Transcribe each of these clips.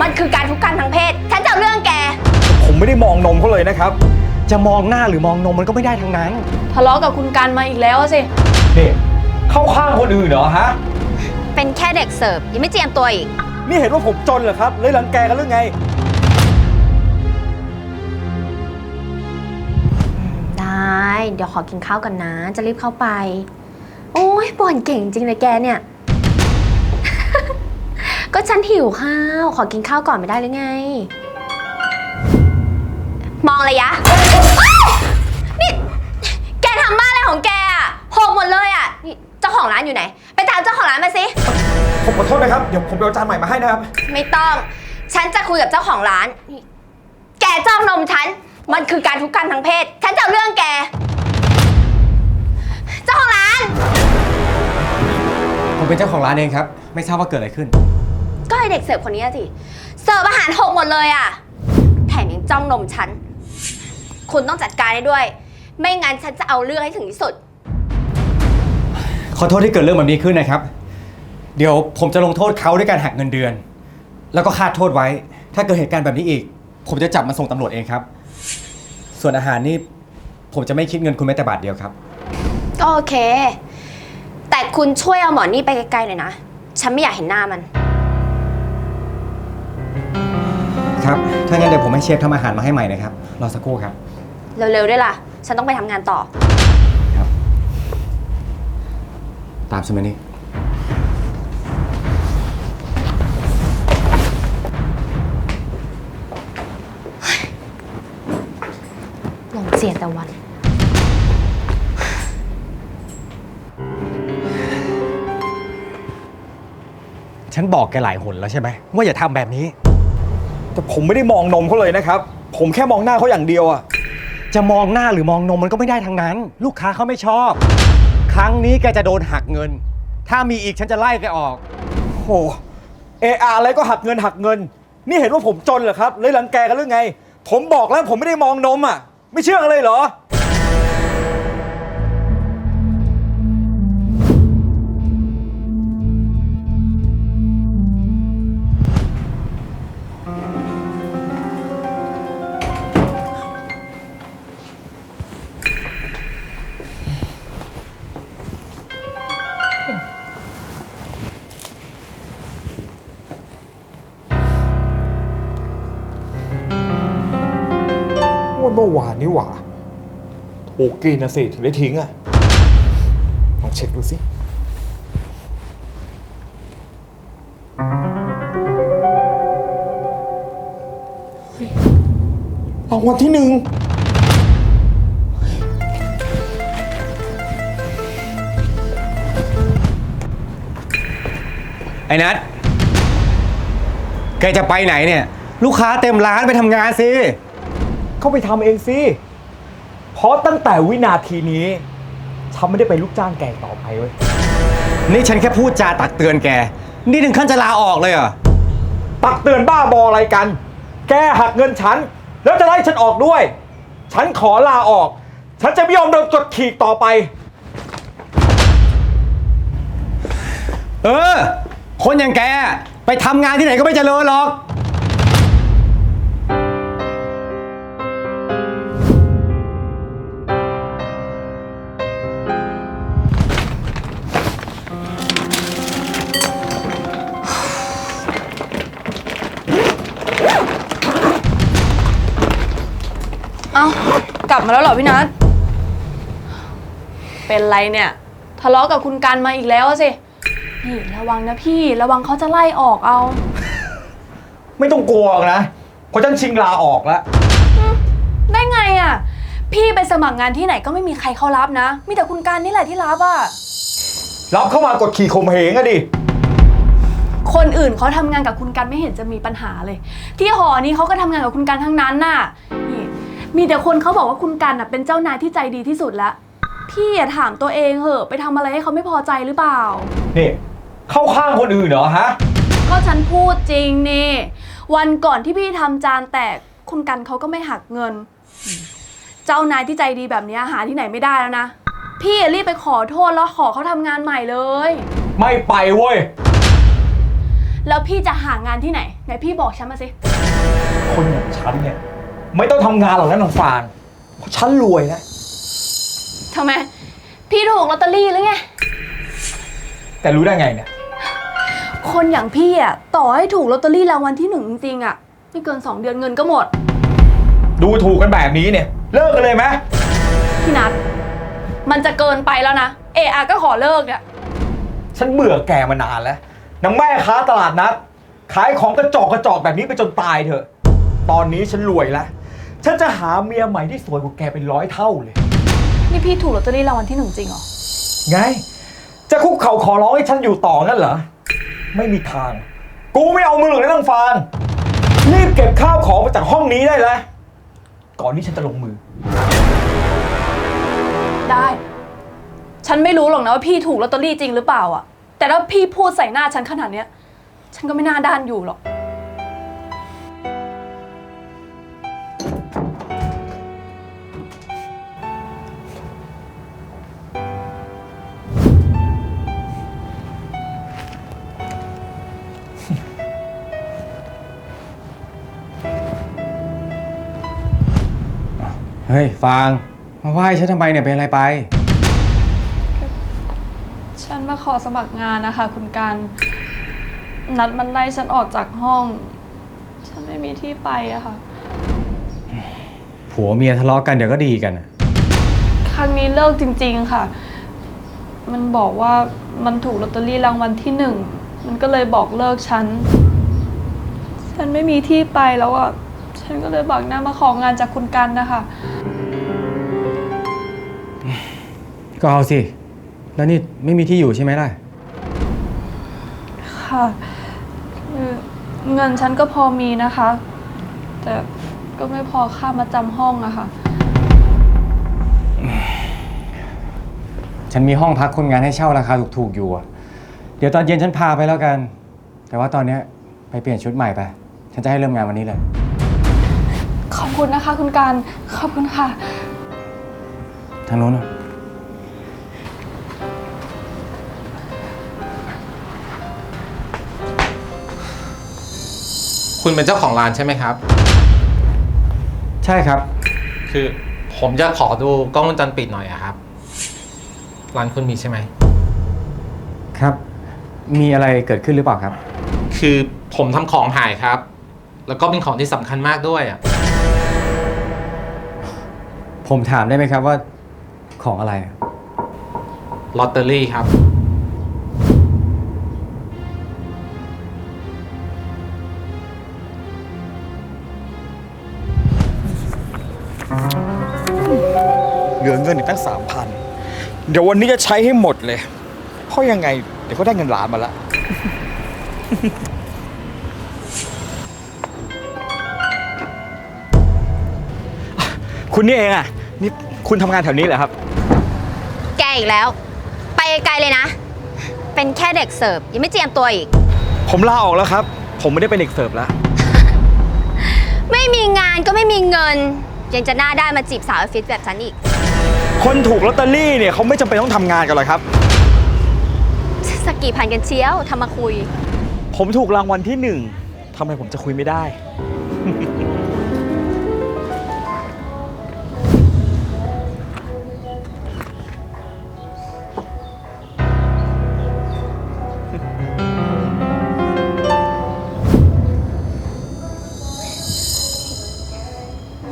มันคือการทุกข์กันทางเพศ ฉันจะเอาเรื่องแก ผมไม่ได้มองนมเขาเลยนะครับ จะมองหน้าหรือมองนมมันก็ไม่ได้ทั้งนั้นทะเลาะกับคุณกันมาอีกแล้วสิ นี่เข้าข้างคนอื่นเหรอฮะ เป็นแค่เด็กเสิร์ฟยังไม่เจียมตัวอีก นี่เห็นว่าผมจนเหรอครับ เลยรังแกกันหรือไง ได้ เดี๋ยวขอกินข้าวกันนะ จะรีบเข้าไป โอ้ยบ่นเก่งจริงเลยแกเนี่ย ก็ฉันหิวข้าว ขอกินข้าวก่อนไม่ได้หรือไง มองเลยยะอ้าวนี่ แกทำบ้าอะไรของแกอะหกหมดเลยอะนี่เจ้าของร้านอยู่ไหน ไปตามเจ้าของร้านมาสิ ผมขอโทษนะครับ เดี๋ยวผมไปเอาจานใหม่มาให้นะครับ ไม่ต้อง ฉันจะคุยกับเจ้าของร้านนี่แกจ้องนมฉัน มันคือการทุกข์กันทางเพศ ฉันจะเอาเรื่องแก เจ้าของร้าน ผมเป็นเจ้าของร้านเองครับ ไม่ทราบว่าเกิดอะไรขึ้นก็ไอ เด็กเสิร์ฟคนนี้อะสิเสิร์ฟอาหารหกหมดเลยอะแถมยังจ้องนมฉัน คุณต้องจัดการให้ด้วย ไม่งั้นฉันจะเอาเรื่องให้ถึงที่สุด ขอโทษที่เกิดเรื่องแบบนี้ขึ้นนะครับ เดี๋ยวผมจะลงโทษเขาด้วยการหักเงินเดือน แล้วก็คาดโทษไว้ ถ้าเกิดเหตุการณ์แบบนี้อีก ผมจะจับมาส่งตำรวจเองครับ ส่วนอาหารนี่ผมจะไม่คิดเงินคุณแม้แต่บาทเดียวครับ ก็โอเค แต่คุณช่วยเอาหมอนี่ไปไกลๆหน่อยนะ ฉันไม่อยากเห็นหน้ามัน ถ้างั้นเดี๋ยวผมให้เชฟทำอาหารมาให้ใหม่นะครับ รอสักครู่ครับ เร็วๆด้วยล่ะ ฉันต้องไปทำงานต่อ ครับ ตามสมัยนี้หลงเสียแต่วัน ฉันบอกแกหลายหนแล้วใช่ไหมว่าอย่าทำแบบนี้ แต่ผมไม่ได้มองนมเขาเลยนะครับ ผมแค่มองหน้าเขาอย่างเดียวอะจะมองหน้าหรือมองนมมันก็ไม่ได้ทั้งนั้น ลูกค้าเขาไม่ชอบ ครั้งนี้แกจะโดนหักเงิน ถ้ามีอีกฉันจะไล่แกออกโอ้เออาอะไรก็หักเงินหักเงิน นี่เห็นว่าผมจนเหรอครับเลยรังแกกันหรือไง ผมบอกแล้วผมไม่ได้มองนมอะไม่เชื่อกันเลยเหรอ เมื่อวานนี่หว่าถูกกินนะสิถึงได้ทิ้งอะลองเช็คดูสิ รางวัลที่หนึ่งไอ้นัทแกจะไปไหนเนี่ย ลูกค้าเต็มร้านไปทำงานสิ เข้าไปทำเองสิ เพราะตั้งแต่วินาทีนี้ ฉันไม่ได้เป็นลูกจ้างแกต่อไปเว้ย นี่ฉันแค่พูดจาตักเตือนแก นี่ถึงขั้นจะลาออกเลยเหรอ ตักเตือนบ้าบออะไรกัน แกหักเงินฉัน แล้วจะไล่ฉันออกด้วย ฉันขอลาออก ฉันจะไม่ยอมโดนกดขี่ต่อไป เออ คนอย่างแก ไปทำงานที่ไหนก็ไม่เจริญหรอก เอ้ากลับมาแล้วเหรอพี่นัทเป็นไรเนี่ย ทะเลาะกับคุณกันมาอีกแล้วสินี่ระวังนะพี่ระวังเขาจะไล่ออกเอา ไม่ต้องกลัวหรอกนะเพราะฉันชิงลาออกแล้ว ได้ไงอะพี่ไปสมัครงานที่ไหนก็ไม่มีใครเขารับนะ มีแต่คุณกันนี่แหละที่รับอะรับเข้ามากดขี่ข่มเหงอะดิ คนอื่นเขาทำงานกับคุณกันไม่เห็นจะมีปัญหาเลย ที่หอนี้เขาก็ทำงานกับคุณกันทั้งนั้นน่ะนี่ มีแต่คนเขาบอกว่าคุณกันน่ะเป็นเจ้านายที่ใจดีที่สุดแล้วพี่อย่าถามตัวเองเหอะไปทำอะไรให้เขาไม่พอใจหรือเปล่า นี่ เข้าข้างคนอื่นเหรอฮะ ก็ฉันพูดจริงนี่ วันก่อนที่พี่ทำจานแตกคุณกันเขาก็ไม่หักเงิน เจ้านายที่ใจดีแบบนี้หาที่ไหนไม่ได้แล้วนะ พี่อย่ารีบไปขอโทษแล้วขอเขาทำงานใหม่เลย ไม่ไปเว้ย แล้วพี่จะหางานที่ไหนไหนพี่บอกฉันมาสิ คนอย่างฉันเนี่ย ไม่ต้องทำงานหรอกนะน้องฟางเพราะฉันรวยนะ ทำไม พี่ถูกลอตเตอรี่หรือไง แต่รู้ได้ไงเนี่ย คนอย่างพี่อะ ต่อให้ถูกลอตเตอรี่รางวัลที่หนึ่งจริงๆอะ ไม่เกิน 2 เดือนเงินก็หมด ดูถูกกันแบบนี้เนี่ย เลิกกันเลยไหมพี่นัทมันจะเกินไปแล้วนะ เอะอะก็ขอเลิกเนี่ยฉันเบื่อแกมานานแล้วนางแม่ค้าตลาดนัด ขายของกระจอกกระจอกแบบนี้ไปจนตายเถอะ ตอนนี้ฉันรวยแล้ว ฉันจะหาเมียใหม่ที่สวยกว่าแกเป็นร้อยเท่าเลย นี่พี่ถูกลอตเตอรี่รางวัลที่หนึ่งจริงเหรอ ไง จะคุกเข่าขอร้องให้ฉันอยู่ต่องั้นเหรอ ไม่มีทาง กูไม่เอามือหรอกนะนางฟางรีบเก็บข้าวของมาจากห้องนี้ได้แล้วก่อนที่ฉันจะลงมือ ได้ ฉันไม่รู้หรอกนะว่าพี่ถูกลอตเตอรี่จริงหรือเปล่าอะแต่ถ้าพี่พูดใส่หน้าฉันขนาดเนี้ย ฉันก็ไม่น่าด้านอยู่หรอก เฮ้ย ฟาง มาไหว้ฉันทำไมเนี่ยเป็นอะไรไป ฉันมาขอสมัครงานนะคะคุณการนัดมันไล่ฉันออกจากห้อง ฉันไม่มีที่ไปอะค่ะ ผัวเมียทะเลาะกันเดี๋ยวก็ดีกันอะครั้งนี้เลิกจริง ๆค่ะ มันบอกว่ามันถูกลอตเตอรี่รางวัลที่หนึ่ง มันก็เลยบอกเลิกฉัน ฉันไม่มีที่ไปแล้วอะฉันก็เลยบอกหน้ามาของานจากคุณกันนะคะ ก็เอาสิ แล้วนี่ไม่มีที่อยู่ใช่ไหมล่ะ ค่ะคือเงินฉันก็พอมีนะคะ แต่ก็ไม่พอค่ามาจำห้องอะค่ะ ฉันมีห้องพักคนงานให้เช่าราคาถูกๆอยู่อะเดี๋ยวตอนเย็นฉันพาไปแล้วกัน แต่ว่าตอนเนี้ยไปเปลี่ยนชุดใหม่ไป ฉันจะให้เริ่มงานวันนี้เลย ขอบคุณนะคะ คุณการ ขอบคุณค่ะ ทางโน้นน่ะ คุณเป็นเจ้าของร้านใช่ไหมครับ ใช่ครับ คือผมจะขอดูกล้องวงจรปิดหน่อยอะครับ ร้านคุณมีใช่ไหม ครับ มีอะไรเกิดขึ้นหรือเปล่าครับ คือผมทำของหายครับ แล้วก็เป็นของที่สำคัญมากด้วยอะผมถามได้ไหมครับว่าของอะไรอะลอตเตอรี่ครับ เหลือเงินอีกตั้งสามพันเดี๋ยววันนี้จะใช้ให้หมดเลย เพราะยังไง เดี๋ยวก็ได้เงินล้านมาละคุณนี่เองอะ นี่คุณทำงานแถวนี้เหรอครับ แกอีกแล้ว ไปไกลเลยนะ เป็นแค่เด็กเสิร์ฟยังไม่เจียมตัวอีก ผมลาออกแล้วครับ ผมไม่ได้เป็นเด็กเสิร์ฟแล้ว ไม่มีงานก็ไม่มีเงิน ยังจะหน้าได้านมาจีบสาวออฟฟิศแบบฉันอีก คนถูกลอตเตอรี่เนี่ยเขาไม่จำเป็นต้องทำงานกันหรอกครับสกกี่พันกันเชียวทำมาคุย ผมถูกรางวัลที่หนึ่งทำไมผมจะคุยไม่ได้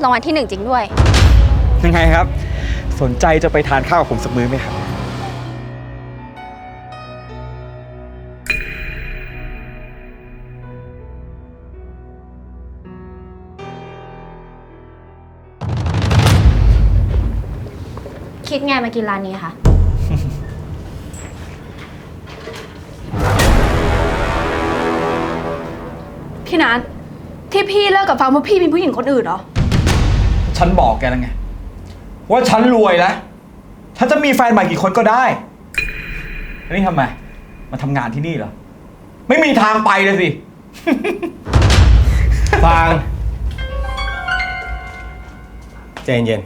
างวัลที่หนึ่งจริงด้วย ยังไงครับ สนใจจะไปทานข้าวกับผมสักมื้อไหมครับ คิดไงมากินร้านนี้คะ พี่นัทที่พี่เลิกกับฟังเพราะพี่มีผู้หญิงคนอื่นเหรอ ฉันบอกแกแล้วไง ว่าฉันรวยแล้วฉันจะมีแฟนใหม่กี่คนก็ได้แล้วนี่ทำไม มาทำงานที่นี่เหรอ ไม่มีทางไปเลยสิ ฟางใจเย็น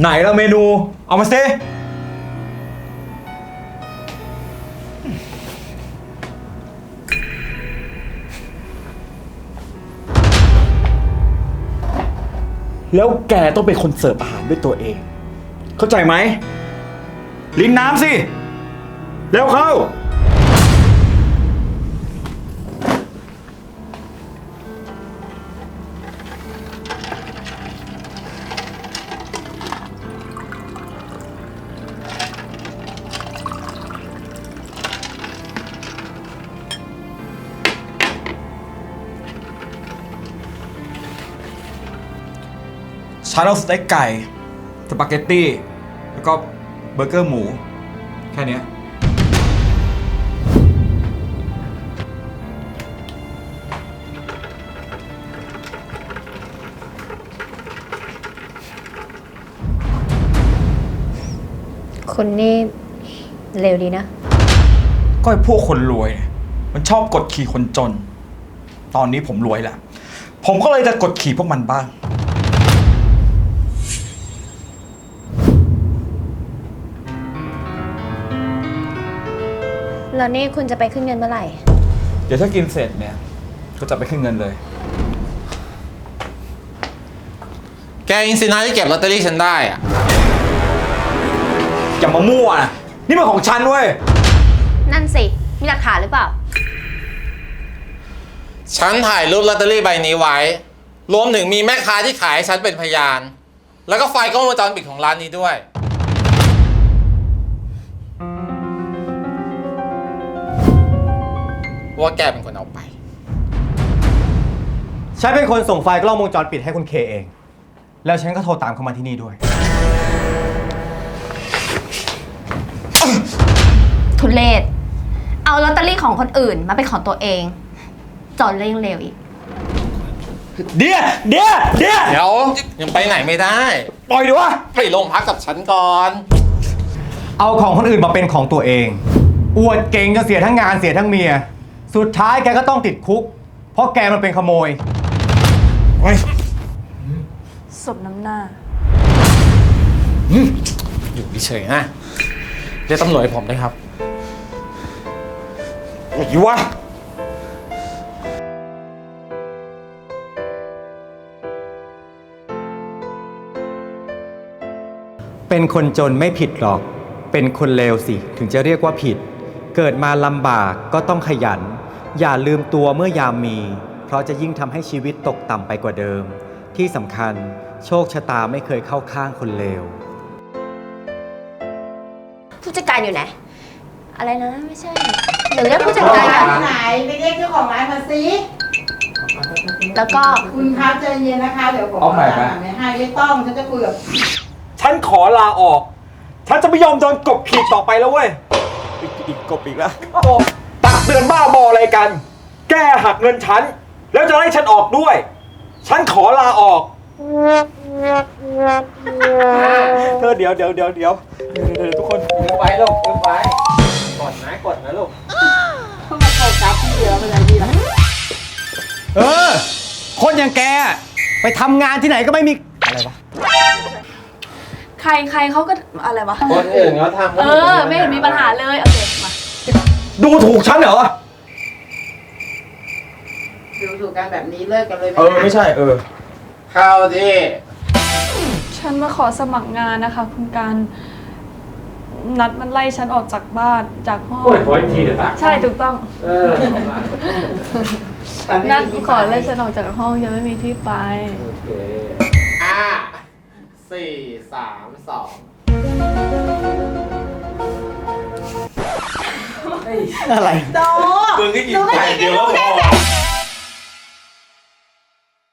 ไหนละเมนู เอามาสิ แล้วแกต้องเป็นคนเสิร์ฟอาหารด้วยตัวเอง เข้าใจไหม ลิ้นน้ำสิ แล้วเข้า ฉันเอาสเต็กไก่สปาเกตตี้ แล้วก็เบอร์เกอร์หมู แค่เนี้ยคุณนี่เร็วดีนะ ก็ไอ้พวกคนรวยเนี่ยมันชอบกดขี่คนจน ตอนนี้ผมรวยแล้ว ผมก็เลยจะกดขี่พวกมันบ้าง แล้วนี่คุณจะไปขึ้นเงินเมื่อไหร่ เดี๋ยวถ้ากินเสร็จเนี่ย ก็จะไปขึ้นเงินเลย แกอินสินะที่เก็บลอตเตอรี่ฉันได้อะอย่ามามั่วนะนี่มันของฉันเว้ย นั่นสิ มีหลักฐานหรือเปล่า ฉันถ่ายรูปลอตเตอรี่ใบนี้ไว้ รวมถึงมีแม่ค้าที่ขายให้ฉันเป็นพยาน แล้วก็ไฟล์กล้องวงจรปิดของร้านนี้ด้วย ว่าแกเป็นคนเอาไป ฉันเป็นคนส่งไฟล์กล้องวงจรปิดให้คุณเคเอง แล้วฉันก็โทรตามเขามาที่นี่ด้วย ทุเลศเอาลอตเตอรี่ของคนอื่นมาเป็นของตัวเอง จอดเร่งเร็วอีก เดี๋ยวเดี๋ยวเดี๋ยวเดี๋ยวยังไปไหนไม่ได้ ปล่อยดิวะไปโรงพักกับฉันก่อน เอาของคนอื่นมาเป็นของตัวเอง อวดเก่งจนเสียทั้งงานเสียทั้งเมีย สุดท้ายแกก็ต้องติดคุก เพราะแกมันเป็นขโมยไปสมน้ำหน้า อยู่เฉยๆนะเรียกตำรวจให้ผมด้วยครับ อยู่วะ เป็นคนจนไม่ผิดหรอก เป็นคนเลวสิ ถึงจะเรียกว่าผิด เกิดมาลำบากก็ต้องขยัน อย่าลืมตัวเมื่อยามมี เพราะจะยิ่งทำให้ชีวิตตกต่ำไปกว่าเดิม ที่สำคัญโชคชะตาไม่เคยเข้าข้างคนเลว ผู้จัดการอยู่ไหน อะไรนะไม่ใช่เดี๋ยวเรียกผู้จัดการก่อนไหนไปเรียกเจ้าของร้านมาสิแล้วก็คุณครับใจเย็นนะคะ เดี๋ยวผมเอาใหม่ไหม ไม่ให้ไม่ต้องฉันจะคุยกับฉันขอลาออก ฉันจะไม่ยอมโดนกบขีดต่อไปแล้วเว้ยอีกอีกกบอีกแล้วโอ้ตัก เตือนบ้าบออะไรกัน แกหักเงินฉัน แล้วจะไล่ฉันออกด้วย ฉันขอลาออก เธอเดี๋ยวเดี๋ยวเดี๋ยวเดี๋ยวเดี๋ยวเดี๋ยวทุกคนไปลูกขึ้นไปกดนะกดนะลูกเข้ามาโฟกัสที่เดียวเป็นไรดีล่ะเออ คนอย่างแกไปทำงานที่ไหนก็ไม่มีอะไรวะ ใครใครเขาก็อะไรวะ คนอื่นเขาทำเออ ไม่เห็นมีปัญหาเลย โอเคมา ดูถูกฉันเหรอ ดูถูกกันแบบนี้เลิกกันเลยไหมเออ ไม่ใช่ เออ เข้าที่ฉันมาขอสมัครงานนะคะคุณการ นัดมันไล่ฉันออกจากบ้านจากห้อง โอ้ยขออีกทีเดี๋ยวปะใช่ถูกต้อง เออแต่ไม่นัดมีที่ขอไล่ฉันออกจากห้องยังไม่มีที่ไป โอเคอะสี่สามสอง อะไรโตมึงก็หยิบไก่เดียวก็พอ